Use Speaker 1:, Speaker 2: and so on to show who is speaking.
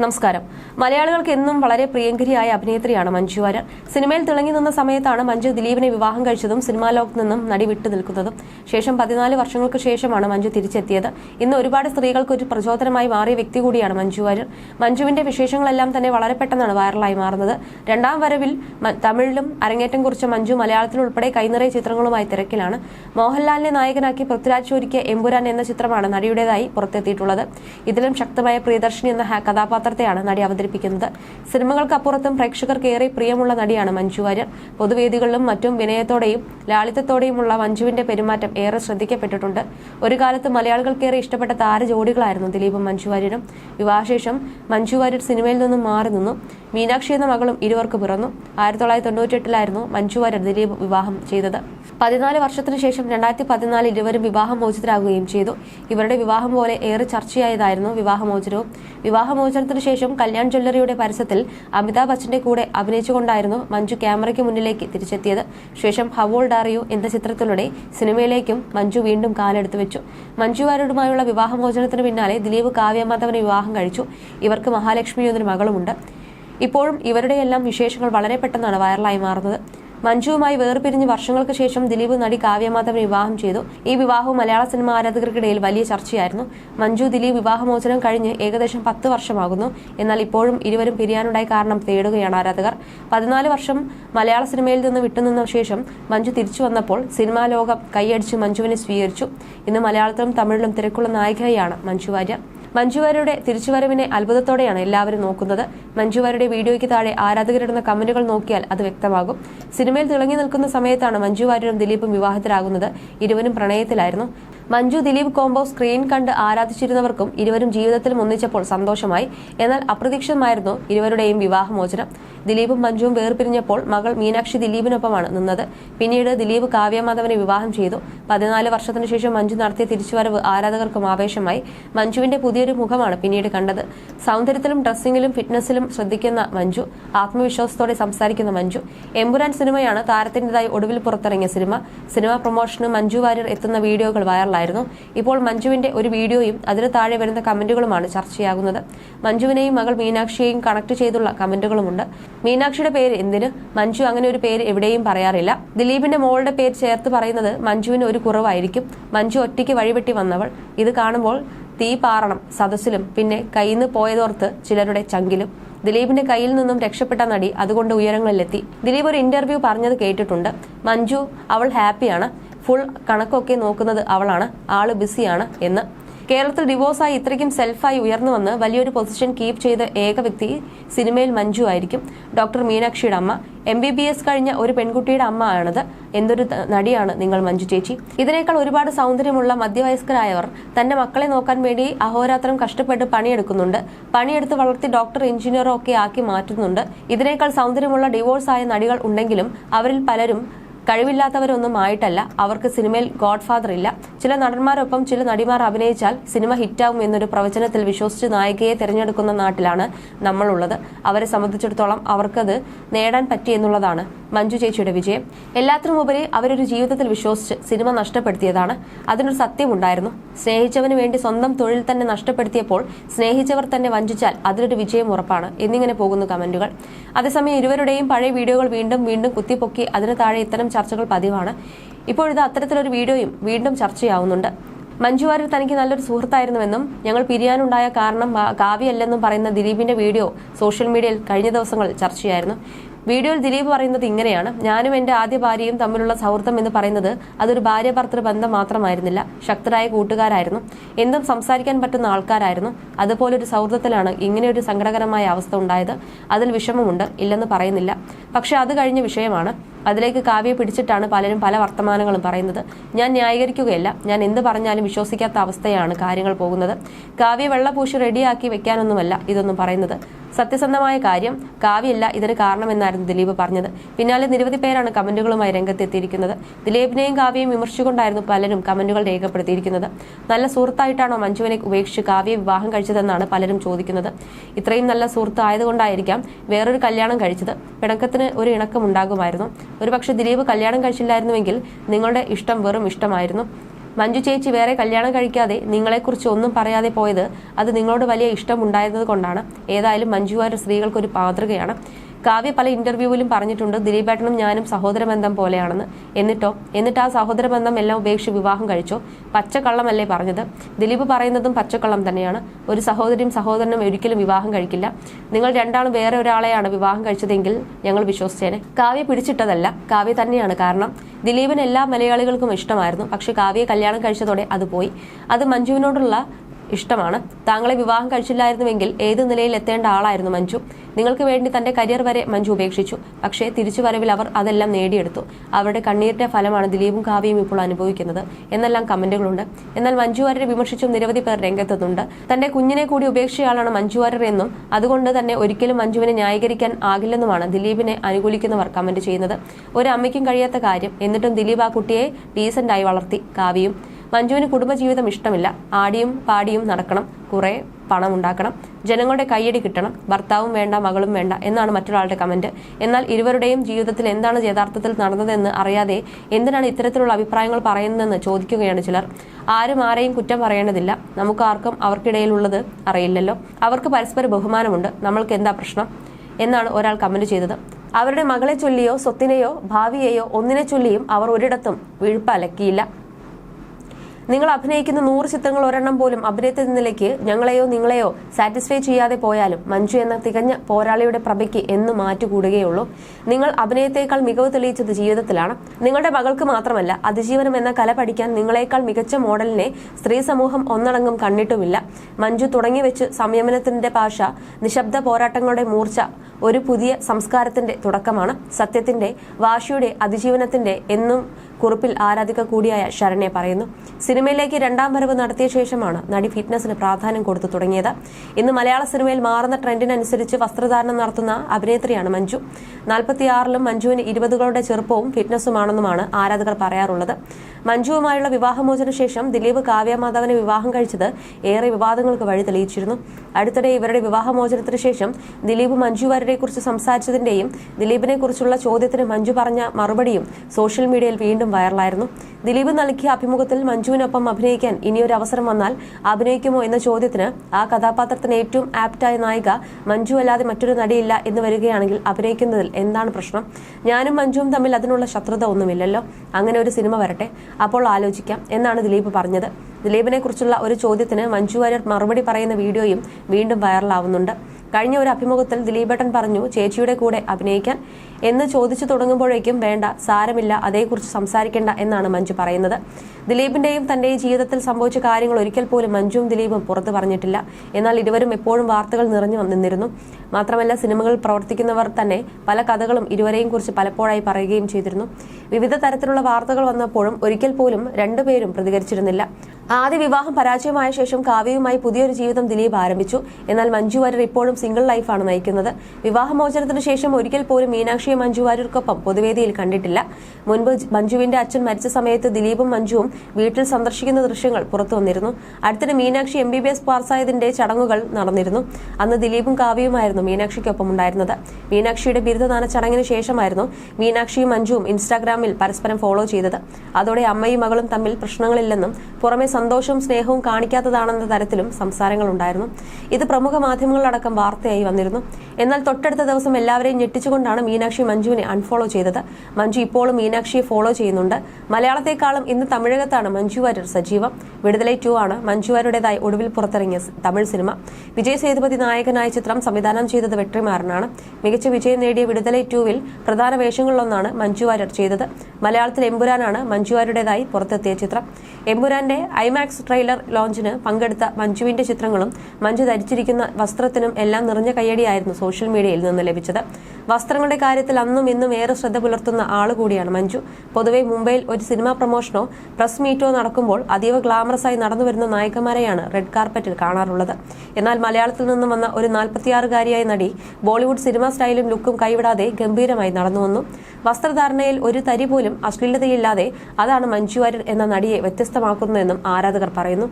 Speaker 1: നമസ്കാരം. മലയാളികൾക്ക് എന്നും വളരെ പ്രിയങ്കരിയായ അഭിനേത്രിയാണ് മഞ്ജു വാര്യർ. സിനിമയിൽ തിളങ്ങി നിന്ന സമയത്താണ് മഞ്ജു ദിലീപിനെ വിവാഹം കഴിച്ചതും സിനിമാ ലോകത്ത് നിന്നും നടി വിട്ടു നിൽക്കുന്നതും. ശേഷം പതിനാല് വർഷങ്ങൾക്ക് ശേഷമാണ് മഞ്ജു തിരിച്ചെത്തിയത്. ഇന്ന് ഒരുപാട് സ്ത്രീകൾക്ക് ഒരു പ്രചോദനമായി മാറിയ വ്യക്തി കൂടിയാണ് മഞ്ജു വാര്യർ. മഞ്ജുവിന്റെ വിശേഷങ്ങളെല്ലാം തന്നെ വളരെ പെട്ടെന്നാണ് വൈറലായി മാറുന്നത്. രണ്ടാം വരവിൽ തമിഴിലും അരങ്ങേറ്റം കുറിച്ച മഞ്ജു മലയാളത്തിലുൾപ്പെടെ കൈനിറയ ചിത്രങ്ങളുമായി തിരക്കിലാണ്. മോഹൻലാലിനെ നായകനാക്കി പൃഥ്വിരാജ് ചോരിക്ക് എമ്പുരാൻ എന്ന ചിത്രമാണ് നടിയുടേതായി പുറത്തെത്തിയിട്ടുള്ളത്. ഇതിലും ശക്തമായ പ്രിയദർശിനി എന്ന ഹ- കഥാപാത്രത്തെയാണ് നടി അവതരിപ്പിക്കുന്നത്. സിനിമകൾക്കപ്പുറത്തും പ്രേക്ഷകർക്ക് ഏറെ പ്രിയമുള്ള നടിയാണ് മഞ്ജു വാര്യർ. പൊതുവേദികളിലും മറ്റും വിനയത്തോടെയും ലാളിത്യത്തോടെയുമുള്ള മഞ്ജുവിന്റെ പെരുമാറ്റം ഏറെ ശ്രദ്ധിക്കപ്പെട്ടിട്ടുണ്ട്. ഒരു കാലത്ത് മലയാളികൾക്കേറെ ഇഷ്ടപ്പെട്ട താര ജോഡികളായിരുന്നു ദിലീപും മഞ്ജു വാര്യരും. വിവാഹശേഷം മഞ്ജു വാര്യർ സിനിമയിൽ നിന്നും മാറി നിന്നു. മീനാക്ഷി എന്ന മകളും ഇരുവർക്ക് പിറന്നു. ആയിരത്തി തൊള്ളായിരത്തി തൊണ്ണൂറ്റിയെട്ടിലായിരുന്നു മഞ്ജു വാര്യർ ദിലീപ് വിവാഹം ചെയ്തത്. പതിനാല് വർഷത്തിനു ശേഷം രണ്ടായിരത്തി പതിനാലിൽ ഇരുവരും വിവാഹമോചിതരാകുകയും ചെയ്തു. ഇവരുടെ വിവാഹം പോലെ ഏറെ ചർച്ചയായതായിരുന്നു വിവാഹമോചനവും. വിവാഹമോചനത്തിനു ശേഷം കല്യാൺ ജ്വല്ലറിയുടെ പരസ്യത്തിൽ അമിതാഭ് ബച്ചന്റെ കൂടെ അഭിനയിച്ചുകൊണ്ടായിരുന്നു മഞ്ജു ക്യാമറയ്ക്ക് മുന്നിലേക്ക് തിരിച്ചെത്തിയത്. ശേഷം ഹവോൾ ഡാറിയോ എന്ന ചിത്രത്തിലൂടെ സിനിമയിലേക്കും മഞ്ജു വീണ്ടും കാലെടുത്തു വെച്ചു. മഞ്ജു വാര്യരുമായുള്ള വിവാഹമോചനത്തിന് പിന്നാലെ ദിലീപ് കാവ്യമാധവനെ വിവാഹം കഴിച്ചു. ഇവർക്ക് മഹാലക്ഷ്മി എന്നൊരു മകളുമുണ്ട്. ഇപ്പോഴും ഇവരുടെയെല്ലാം വിശേഷങ്ങൾ വളരെ പെട്ടെന്നാണ് വൈറലായി മാറുന്നത്. മഞ്ജുവുമായി വേർപിരിഞ്ഞ് വർഷങ്ങൾക്ക് ശേഷം ദിലീപ് നടി കാവ്യമാധവനെ വിവാഹം ചെയ്തു. ഈ വിവാഹവും മലയാള സിനിമ ആരാധകർക്കിടയിൽ വലിയ ചർച്ചയായിരുന്നു. മഞ്ജു ദിലീപ് വിവാഹമോചനം കഴിഞ്ഞ് ഏകദേശം പത്ത് വർഷമാകുന്നു. എന്നാൽ ഇപ്പോഴും ഇരുവരും പിരിയാനുണ്ടായ കാരണം തേടുകയാണ് ആരാധകർ. പതിനാല് വർഷം മലയാള സിനിമയിൽ നിന്ന് വിട്ടുനിന്ന ശേഷം മഞ്ജു തിരിച്ചു വന്നപ്പോൾ സിനിമാ ലോകം കൈയടിച്ച് മഞ്ജുവിനെ സ്വീകരിച്ചു. ഇന്ന് മലയാളത്തിലും തമിഴിലും തിരക്കുള്ള നായികയാണ് മഞ്ജു വാര്യർ. മഞ്ജുവാരുടെ തിരിച്ചുവരവിനെ അത്ഭുതത്തോടെയാണ് എല്ലാവരും നോക്കുന്നത്. മഞ്ജുവാരുടെ വീഡിയോയ്ക്ക് താഴെ ആരാധകരിടുന്ന കമന്റുകൾ നോക്കിയാൽ അത് വ്യക്തമാകും. സിനിമയിൽ തിളങ്ങി നിൽക്കുന്ന സമയത്താണ് മഞ്ജു വാര്യരും ദിലീപും വിവാഹത്തിലാകുന്നത് ഇരുവരും പ്രണയത്തിലായിരുന്നു. മഞ്ജു ദിലീപ് കോംബോ സ്ക്രീൻ കണ്ട് ആരാധിച്ചിരുന്നവർക്കും ഇരുവരും ജീവിതത്തിൽ ഒന്നിച്ചപ്പോൾ സന്തോഷമായി. എന്നാൽ അപ്രതീക്ഷിതമായിരുന്നു ഇരുവരുടെയും വിവാഹമോചനം. ദിലീപും മഞ്ജുവും വേർപിരിഞ്ഞപ്പോൾ മകൾ മീനാക്ഷി ദിലീപിനൊപ്പമാണ് നിന്നത്. പിന്നീട് ദിലീപ് കാവ്യമാധവനെ വിവാഹം ചെയ്തു. പതിനാല് വർഷത്തിനു ശേഷം മഞ്ജു നടത്തിയ തിരിച്ചുവരവ് ആരാധകർക്കും ആവേശമായി. മഞ്ജുവിന്റെ പുതിയൊരു മുഖമാണ് പിന്നീട് കണ്ടത്. സൗന്ദര്യത്തിലും ഡ്രസ്സിംഗിലും ഫിറ്റ്നസിലും ശ്രദ്ധിക്കുന്ന മഞ്ജു ആത്മവിശ്വാസത്തോടെ സംസാരിക്കുന്ന മഞ്ജു. എമ്പുരാൻ സിനിമയാണ് താരത്തിന്റെതായി ഒടുവിൽ പുറത്തിറങ്ങിയ സിനിമ. സിനിമ പ്രൊമോഷന് മഞ്ജു വാര്യർ എത്തുന്ന വീഡിയോകൾ വൈറലായിരുന്നു ഇപ്പോൾ മഞ്ജുവിന്റെ ഒരു വീഡിയോയും അതിന് താഴെ വരുന്ന കമന്റുകളുമാണ് ചർച്ചയാകുന്നത്. മഞ്ജുവിനെയും മകൾ മീനാക്ഷിയെയും കണക്ട് ചെയ്തുള്ള കമന്റുകളുമുണ്ട്. മീനാക്ഷിയുടെ പേര് എന്തിന്? മഞ്ജു അങ്ങനെ ഒരു പേര് എവിടെയും പറയാറില്ല. ദിലീപിന്റെ മോളുടെ പേര് ചേർത്ത് പറയുന്നത് മഞ്ജുവിന് ഒരു കുറവായിരിക്കും. മഞ്ജു ഒറ്റയ്ക്ക് വഴിവെട്ടി വന്നവൾ. ഇത് കാണുമ്പോൾ തീ പാറണം സദസ്സിലും പിന്നെ കയ്യിന്ന് പോയതോർത്ത് ചിലരുടെ ചങ്കിലും. ദിലീപിന്റെ കയ്യിൽ നിന്നും രക്ഷപ്പെട്ട നടി അതുകൊണ്ട് ഉയരങ്ങളിലെത്തി. ദിലീപ് ഒരു ഇന്റർവ്യൂ പറഞ്ഞത് കേട്ടിട്ടുണ്ട്. മഞ്ജു അവൾ ഹാപ്പിയാണ് ഫുൾ കണക്കൊക്കെ നോക്കുന്നത് അവളാണ്. ആൾ ബിസിയാണ് എന്ന്. കേരളത്തിൽ ഡിവോഴ്സായി ഇത്രയ്ക്കും സെൽഫായി ഉയർന്നു വന്ന് വലിയൊരു പൊസിഷൻ കീപ്പ് ചെയ്ത ഏക വ്യക്തി സിനിമയിൽ മഞ്ജു ആയിരിക്കും. ഡോക്ടർ മീനാക്ഷിയുടെ അമ്മ. എം ബി ബി എസ് കഴിഞ്ഞ ഒരു പെൺകുട്ടിയുടെ അമ്മ ആണത് എന്തൊരു നടിയാണ് നിങ്ങൾ മഞ്ജു ചേച്ചി. ഇതിനേക്കാൾ ഒരുപാട് സൗന്ദര്യമുള്ള മധ്യവയസ്കരായവർ തന്റെ മക്കളെ നോക്കാൻ വേണ്ടി അഹോരാത്രം കഷ്ടപ്പെട്ട് പണിയെടുക്കുന്നുണ്ട്. പണിയെടുത്ത് വളർത്തി ഡോക്ടർ എഞ്ചിനീയറോ ഒക്കെ ആക്കി മാറ്റുന്നുണ്ട്. ഇതിനേക്കാൾ സൗന്ദര്യമുള്ള ഡിവോഴ്സായ നടികൾ ഉണ്ടെങ്കിലും അവരിൽ പലരും കഴിവില്ലാത്തവരൊന്നും ആയിട്ടല്ല അവർക്ക് സിനിമയിൽ ഗോഡ് ഫാദർ ഇല്ല. ചില നടന്മാരൊപ്പം ചില നടിമാർ അഭിനയിച്ചാൽ സിനിമ ഹിറ്റാവും എന്നൊരു പ്രവചനത്തിൽ വിശ്വസിച്ച് നായികയെ തിരഞ്ഞെടുക്കുന്ന നാട്ടിലാണ് നമ്മളുള്ളത്. അവരെ സംബന്ധിച്ചിടത്തോളം അവർക്കത് നേടാൻ പറ്റി എന്നുള്ളതാണ് മഞ്ജു ചേച്ചിയുടെ വിജയം. എല്ലാത്തിനുമുപരി അവരൊരു ജീവിതത്തിൽ വിശ്വസിച്ച് സിനിമ നഷ്ടപ്പെടുത്തിയതാണ്. അതിനൊരു സത്യമുണ്ടായിരുന്നു. സ്നേഹിച്ചവന് വേണ്ടി സ്വന്തം തൊഴിൽ തന്നെ നഷ്ടപ്പെടുത്തിയപ്പോൾ സ്നേഹിച്ചവർ തന്നെ വഞ്ചിച്ചാൽ അതിലൊരു വിജയം ഉറപ്പാണ്. എന്നിങ്ങനെ പോകുന്നു കമന്റുകൾ. അതേസമയം ഇരുവരുടെയും പഴയ വീഡിയോകൾ വീണ്ടും വീണ്ടും കുത്തിപ്പൊക്കി അതിന് താഴെ ഇത്തരം ചർച്ചകൾ പതിവാണ്. ഇപ്പോഴിത് അത്തരത്തിലൊരു വീഡിയോയും വീണ്ടും ചർച്ചയാവുന്നുണ്ട്. മഞ്ജു വാര്യർ തനിക്ക് നല്ലൊരു സുഹൃത്തായിരുന്നുവെന്നും ഞങ്ങൾ പിരിയാനുണ്ടായ കാരണം കാവ്യല്ലെന്നും പറയുന്ന ദിലീപിന്റെ വീഡിയോ സോഷ്യൽ മീഡിയയിൽ കഴിഞ്ഞ ദിവസങ്ങൾ ചർച്ചയായിരുന്നു. വീഡിയോയിൽ ദിലീപ് പറയുന്നത് ഇങ്ങനെയാണ് ഞാനും എന്റെ ആദ്യ ഭാര്യയും തമ്മിലുള്ള സൗഹൃദം എന്ന് പറയുന്നത് അതൊരു ഭാര്യ ഭർത്തൃ ബന്ധം മാത്രമായിരുന്നില്ല. ശക്തരായ കൂട്ടുകാരായിരുന്നു. എന്തും സംസാരിക്കാൻ പറ്റുന്ന ആൾക്കാരായിരുന്നു. അതുപോലൊരു സൗഹൃദത്തിലാണ് ഇങ്ങനെയൊരു സങ്കടകരമായ അവസ്ഥ ഉണ്ടായത്. അതിൽ വിഷമമുണ്ട്. ഇല്ലെന്ന് പറയുന്നില്ല. പക്ഷെ അത് കഴിഞ്ഞ വിഷയമാണ്. അതിലേക്ക് കാവ്യെ പിടിച്ചിട്ടാണ് പലരും പല വർത്തമാനങ്ങളും പറയുന്നത്. ഞാൻ ന്യായീകരിക്കുകയല്ല. ഞാൻ എന്ത് പറഞ്ഞാലും വിശ്വസിക്കാത്ത അവസ്ഥയാണ് കാര്യങ്ങൾ പോകുന്നത്. കാവ്യ വെള്ളപൂശി റെഡിയാക്കി വെക്കാനൊന്നുമല്ല ഇതൊന്നും പറയുന്നത്. സത്യസന്ധമായ കാര്യം കാവ്യല്ല ഇതിന് കാരണമെന്നായിരുന്നു ദിലീപ് പറഞ്ഞത്. പിന്നാലെ നിരവധി പേരാണ് കമന്റുകളുമായി രംഗത്തെത്തിയിരിക്കുന്നത്. ദിലീപിനെയും കാവ്യയും വിമർശിച്ചുകൊണ്ടായിരുന്നു പലരും കമന്റുകൾ രേഖപ്പെടുത്തിയിരിക്കുന്നത്. നല്ല സുഹൃത്തായിട്ടാണോ മഞ്ജുവിനെ ഉപേക്ഷിച്ച് കാവ്യ വിവാഹം കഴിച്ചതെന്നാണ് പലരും ചോദിക്കുന്നത്. ഇത്രയും നല്ല സുഹൃത്ത് ആയതുകൊണ്ടായിരിക്കാം വേറൊരു കല്യാണം കഴിച്ചത്. പിണക്കത്തിന് ഒരു ഇണക്കം ഉണ്ടാകുമായിരുന്നു ഒരുപക്ഷെ ദിലീപ് കല്യാണം കഴിച്ചില്ലായിരുന്നുവെങ്കിൽ നിങ്ങളുടെ ഇഷ്ടം വെറും ഇഷ്ടമായിരുന്നു. മഞ്ജു ചേച്ചി വേറെ കല്യാണം കഴിക്കാതെ നിങ്ങളെക്കുറിച്ച് ഒന്നും പറയാതെ പോയത് അത് നിങ്ങളോട് വലിയ ഇഷ്ടമുണ്ടായിരുന്നത് കൊണ്ടാണ്. ഏതായാലും മഞ്ജു വാര്യർ സ്ത്രീകൾക്കൊരു മാതൃകയാണ് കാവ്യ പല ഇന്റർവ്യൂവിലും പറഞ്ഞിട്ടുണ്ട് ദിലീപേട്ടനും ഞാനും സഹോദര ബന്ധം പോലെയാണെന്ന്. എന്നിട്ടോ എന്നിട്ട് ആ സഹോദര ബന്ധം എല്ലാം ഉപേക്ഷിച്ച് വിവാഹം കഴിച്ചോ? പച്ചക്കള്ളമല്ലേ പറഞ്ഞത്. ദിലീപ് പറയുന്നതും പച്ചക്കള്ളം തന്നെയാണ്. ഒരു സഹോദരിയും സഹോദരനും ഒരിക്കലും വിവാഹം കഴിക്കില്ല. നിങ്ങൾ രണ്ടാളും വേറെ ഒരാളെയാണ് വിവാഹം കഴിച്ചതെങ്കിൽ ഞങ്ങൾ വിശ്വസിച്ചേനെ. കാവ്യ പിടിച്ചിട്ടതല്ല. കാവ്യ തന്നെയാണ് കാരണം ദിലീപിന് എല്ലാ മലയാളികൾക്കും ഇഷ്ടമായിരുന്നു. പക്ഷെ കാവ്യയെ കല്യാണം കഴിച്ചതോടെ അത് പോയി. അത് മഞ്ജുവിനോടുള്ള ഇഷ്ടമാണ്. താങ്കളെ വിവാഹം കഴിച്ചില്ലായിരുന്നുവെങ്കിൽ ഏത് നിലയിൽ എത്തേണ്ട ആളായിരുന്നു മഞ്ജു? നിങ്ങൾക്ക് വേണ്ടി തന്റെ കരിയർ വരെ മഞ്ജു ഉപേക്ഷിച്ചു. പക്ഷേ തിരിച്ചു വരവിൽ അവർ അതെല്ലാം നേടിയെടുത്തു. അവരുടെ കണ്ണീരിന്റെ ഫലമാണ് ദിലീപും കാവ്യയും ഇപ്പോൾ അനുഭവിക്കുന്നത് എന്നെല്ലാം കമന്റുകളുണ്ട്. എന്നാൽ മഞ്ജു വാര്യരെ വിമർശിച്ചും നിരവധി പേർ രംഗത്തെത്തുന്നുണ്ട്. തന്റെ കുഞ്ഞിനെ കൂടി ഉപേക്ഷിച്ചയാളാണ് മഞ്ജു വാര്യർ എന്നും അതുകൊണ്ട് തന്നെ ഒരിക്കലും മഞ്ജുവിനെ ന്യായീകരിക്കാൻ ആകില്ലെന്നുമാണ് ദിലീപിനെ അനുകൂലിക്കുന്നവർ കമന്റ് ചെയ്യുന്നത്. ഒരു അമ്മയ്ക്കും കഴിയാത്ത കാര്യം. എന്നിട്ടും ദിലീപ് ആ കുട്ടിയെ ഡീസന്റായി വളർത്തി കാവ്യയും മഞ്ജുവിന് കുടുംബജീവിതം ഇഷ്ടമില്ല. ആടിയും പാടിയും നടക്കണം. കുറെ പണം ഉണ്ടാക്കണം. ജനങ്ങളുടെ കയ്യടി കിട്ടണം. ഭർത്താവും വേണ്ട മകളും വേണ്ട എന്നാണ് മറ്റൊരാളുടെ കമന്റ്. എന്നാൽ ഇരുവരുടെയും ജീവിതത്തിൽ എന്താണ് യഥാർത്ഥത്തിൽ നടന്നതെന്ന് അറിയാതെ എന്തിനാണ് ഇത്തരത്തിലുള്ള അഭിപ്രായങ്ങൾ പറയുന്നതെന്ന് ചോദിക്കുകയാണ് ചിലർ. ആരും ആരെയും കുറ്റം പറയേണ്ടതില്ല. നമുക്ക് ആർക്കും അവർക്കിടയിലുള്ളത് അറിയില്ലല്ലോ. അവർക്ക് പരസ്പര ബഹുമാനമുണ്ട്. നമ്മൾക്ക് എന്താ പ്രശ്നം? എന്നാണ് ഒരാൾ കമന്റ് ചെയ്തത്. അവരുടെ മകളെ ചൊല്ലിയോ സ്വത്തിനെയോ ഭാവിയെയോ ഒന്നിനെ ചൊല്ലിയും അവർ ഒരിടത്തും വീഴ്പ്പ് അലക്കിയില്ല നിങ്ങൾ അഭിനയിക്കുന്ന നൂറ് ചിത്രങ്ങൾ ഒരെണ്ണം പോലും അഭിനയത്തിൽ നിന്നിലേക്ക് ഞങ്ങളെയോ നിങ്ങളെയോ സാറ്റിസ്ഫൈ ചെയ്യാതെ പോയാലും മഞ്ജു എന്ന തികഞ്ഞ പോരാളിയുടെ പ്രഭയ്ക്ക് എന്ന് മാറ്റുകൂടുകയുള്ളൂ. നിങ്ങൾ അഭിനയത്തേക്കാൾ മികവ് തെളിയിച്ചത് ജീവിതത്തിലാണ്. നിങ്ങളുടെ മകൾക്ക് മാത്രമല്ല അതിജീവനം എന്ന കല പഠിക്കാൻ നിങ്ങളെക്കാൾ മികച്ച മോഡലിനെ സ്ത്രീ സമൂഹം ഒന്നടങ്കം കണ്ടിട്ടുമില്ല. മഞ്ജു തുടങ്ങി വെച്ച് സംയമനത്തിന്റെ ഭാഷ നിശബ്ദ പോരാട്ടങ്ങളുടെ മൂർച്ച ഒരു പുതിയ സംസ്കാരത്തിന്റെ തുടക്കമാണ്. സത്യത്തിന്റെ വാശിയുടെ അതിജീവനത്തിന്റെ എന്നും കുറിപ്പിൽ ആരാധിക കൂടിയായ ശരണ്യ പറയുന്നു. സിനിമയിലേക്ക് രണ്ടാം വരവ് നടത്തിയ ശേഷമാണ് നടി ഫിറ്റ്നസിന് പ്രാധാന്യം കൊടുത്തു തുടങ്ങിയത്. ഇന്ന് മലയാള സിനിമയിൽ മാറുന്ന ട്രെൻഡിനനുസരിച്ച് വസ്ത്രധാരണം നടത്തുന്ന അഭിനേത്രിയാണ് മഞ്ജു. നാൽപ്പത്തിയാറിലും മഞ്ജുവിന് ഇരുപതുകളുടെ ചെറുപ്പവും ഫിറ്റ്നസുമാണെന്നുമാണ് ആരാധകർ പറയാറുള്ളത്. മഞ്ജുവുമായുള്ള വിവാഹമോചന ശേഷം ദിലീപ് കാവ്യ മാധവനെ വിവാഹം കഴിച്ചത് ഏറെ വിവാദങ്ങൾക്ക് വഴി തെളിയിച്ചിരുന്നു. അടുത്തിടെ ഇവരുടെ വിവാഹമോചനത്തിന് ശേഷം ദിലീപ് മഞ്ജു കുറിച്ച് സംസാരിച്ചതിന്റെയും ദിലീപിനെ കുറിച്ചുള്ള ചോദ്യത്തിന് മഞ്ജു പറഞ്ഞ മറുപടിയും സോഷ്യൽ മീഡിയയിൽ വീണ്ടും വൈറലായിരുന്നു ദിലീപ് നൽകിയ അഭിമുഖത്തിൽ മഞ്ജുവിനൊപ്പം അഭിനയിക്കാൻ ഇനിയൊരു അവസരം വന്നാൽ അഭിനയിക്കുമോ എന്ന ചോദ്യത്തിന് ആ കഥാപാത്രത്തിന് ഏറ്റവും ആപ്റ്റായ നായിക മഞ്ജു അല്ലാതെ മറ്റൊരു നടിയില്ല എന്ന് വരികയാണെങ്കിൽ അഭിനയിക്കുന്നതിൽ എന്താണ് പ്രശ്നം? ഞാനും മഞ്ജുവും തമ്മിൽ അതിനുള്ള ശത്രുത ഒന്നുമില്ലല്ലോ. അങ്ങനെ ഒരു സിനിമ വരട്ടെ. അപ്പോൾ ആലോചിക്കാം എന്നാണ് ദിലീപ് പറഞ്ഞത്. ദിലീപിനെ കുറിച്ചുള്ള ഒരു ചോദ്യത്തിന് മഞ്ജു വാര്യർ മറുപടി പറയുന്ന വീഡിയോയും വീണ്ടും വൈറലാവുന്നുണ്ട് കഴിഞ്ഞ ഒരു അഭിമുഖത്തിൽ ദിലീപേട്ടൻ പറഞ്ഞു ചേച്ചിയുടെ കൂടെ അഭിനയിക്കാൻ എന്ന് ചോദിച്ചു തുടങ്ങുമ്പോഴേക്കും വേണ്ട സാരമില്ല അതേക്കുറിച്ച് സംസാരിക്കേണ്ട എന്നാണ് മഞ്ജു പറയുന്നത്. ദിലീപിന്റെയും തന്റെയും ജീവിതത്തിൽ സംഭവിച്ച കാര്യങ്ങൾ ഒരിക്കൽ പോലും മഞ്ജുവും ദിലീപും പുറത്തു പറഞ്ഞിട്ടില്ല. എന്നാൽ ഇരുവരും എപ്പോഴും വാർത്തകൾ നിറഞ്ഞു നിന്നിരുന്നു മാത്രമല്ല സിനിമകളിൽ പ്രവർത്തിക്കുന്നവർ തന്നെ പല കഥകളും ഇരുവരെയും കുറിച്ച് പലപ്പോഴായി പറയുകയും ചെയ്തിരുന്നു. വിവിധ തരത്തിലുള്ള വാർത്തകൾ വന്നപ്പോഴും ഒരിക്കൽ പോലും രണ്ടുപേരും പ്രതികരിച്ചിരുന്നില്ല. ആദ്യ വിവാഹം പരാജയമായ ശേഷം കാവ്യയുമായി പുതിയൊരു ജീവിതം ദിലീപ് ആരംഭിച്ചു. എന്നാൽ മഞ്ജു വാര്യർ ഇപ്പോഴും സിംഗിൾ ലൈഫാണ് നയിക്കുന്നത്. വിവാഹമോചനത്തിന് ശേഷം ഒരിക്കൽ പോലും മീനാക്ഷിയെ മഞ്ജു വാര്യർക്കൊപ്പം പൊതുവേദിയിൽ കണ്ടിട്ടില്ല. മുൻപ് മഞ്ജുവിന്റെ അച്ഛൻ മരിച്ച സമയത്ത് ദിലീപും മഞ്ജുവും വീട്ടിൽ സന്ദർശിക്കുന്ന ദൃശ്യങ്ങൾ പുറത്തു വന്നിരുന്നു. അടുത്തിടെ Meenakshi M B B S പാസ്സായതിന്റെ ചടങ്ങുകൾ നടന്നിരുന്നു. അന്ന് ദിലീപും കാവ്യയുമായിരുന്നു മീനാക്ഷിക്കൊപ്പം ഉണ്ടായിരുന്നത്. മീനാക്ഷിയുടെ ബിരുദദാന ചടങ്ങിന് ശേഷമായിരുന്നു മീനാക്ഷിയും മഞ്ജുവും ഇൻസ്റ്റാഗ്രാമിൽ പരസ്പരം ഫോളോ ചെയ്തത്. അതോടെ അമ്മയും മകളും തമ്മിൽ പ്രശ്നങ്ങളില്ലെന്നും പുറമെ സന്തോഷവും സ്നേഹവും കാണിക്കാത്തതാണെന്ന തരത്തിലും സംസാരങ്ങളുണ്ടായിരുന്നു ഇത് പ്രമുഖ മാധ്യമങ്ങളടക്കം വാർത്തയായി വന്നിരുന്നു. എന്നാൽ തൊട്ടടുത്ത ദിവസം എല്ലാവരെയും ഞെട്ടിച്ചുകൊണ്ടാണ് മീനാക്ഷി മഞ്ജുവിനെ അൺഫോളോ ചെയ്തത്. മഞ്ജു ഇപ്പോഴും മീനാക്ഷിയെ ഫോളോ ചെയ്യുന്നുണ്ട്. മലയാളത്തെക്കാളും ഇന്ന് തമിഴകത്താണ് മഞ്ജു വാര്യർ സജീവം. വിടുതലൈ ടു ആണ് മഞ്ജു വാര്യരുടേതായി ഒടുവിൽ പുറത്തിറങ്ങിയ തമിഴ് സിനിമ. വിജയ് സേതുപതി നായകനായ ചിത്രം സംവിധാനം ചെയ്തത് വെട്രിമാരനാണ്. മികച്ച വിജയം നേടിയ വിടുതലൈ ടുവിൽ പ്രധാന വേഷങ്ങളിലൊന്നാണ് മഞ്ജു വാര്യർ ചെയ്തത്. മലയാളത്തിൽ എമ്പുരാനാണ് മഞ്ജു വാര്യരുടേതായി പുറത്തെത്തിയ ചിത്രം. എമ്പുരാന്റെ ഐമാക്സ് ട്രെയിലർ ലോഞ്ചിന് പങ്കെടുത്ത മഞ്ജുവിന്റെ ചിത്രങ്ങളും മഞ്ജു ധരിച്ചിരിക്കുന്ന വസ്ത്രത്തിനും എല്ലാം നിറഞ്ഞ കയ്യടിയായിരുന്നു സോഷ്യൽ മീഡിയയിൽ നിന്ന് ലഭിച്ചത്. വസ്ത്രങ്ങളുടെ കാര്യത്തിൽ അന്നും ഇന്നും ഏറെ ശ്രദ്ധ പുലർത്തുന്ന ആൾ കൂടിയാണ് മഞ്ജു. പൊതുവെ മുംബൈയിൽ ഒരു സിനിമാ പ്രൊമോഷനോ പ്രസ് മീറ്റോ നടക്കുമ്പോൾ അതീവ ഗ്ലാമറസ് ആയി നടന്നു വരുന്ന നായികമാരെയാണ് റെഡ് കാർപ്പറ്റിൽ കാണാറുള്ളത്. എന്നാൽ മലയാളത്തിൽ നിന്നും വന്ന ഒരു നാൽപ്പത്തിയാറുകാരിയായ നടി ബോളിവുഡ് സിനിമാ സ്റ്റൈലും ലുക്കും കൈവിടാതെ ഗംഭീരമായി നടന്നു വന്നു വസ്ത്രധാരണയിൽ ഒരു തരി പോലും അശ്ലീലതയില്ലാതെ അതാണ് മഞ്ജു വാര്യർ എന്ന നടിയെ വ്യത്യസ്തമാക്കുന്നതെന്നും ആരാധകർ പറയുന്നു.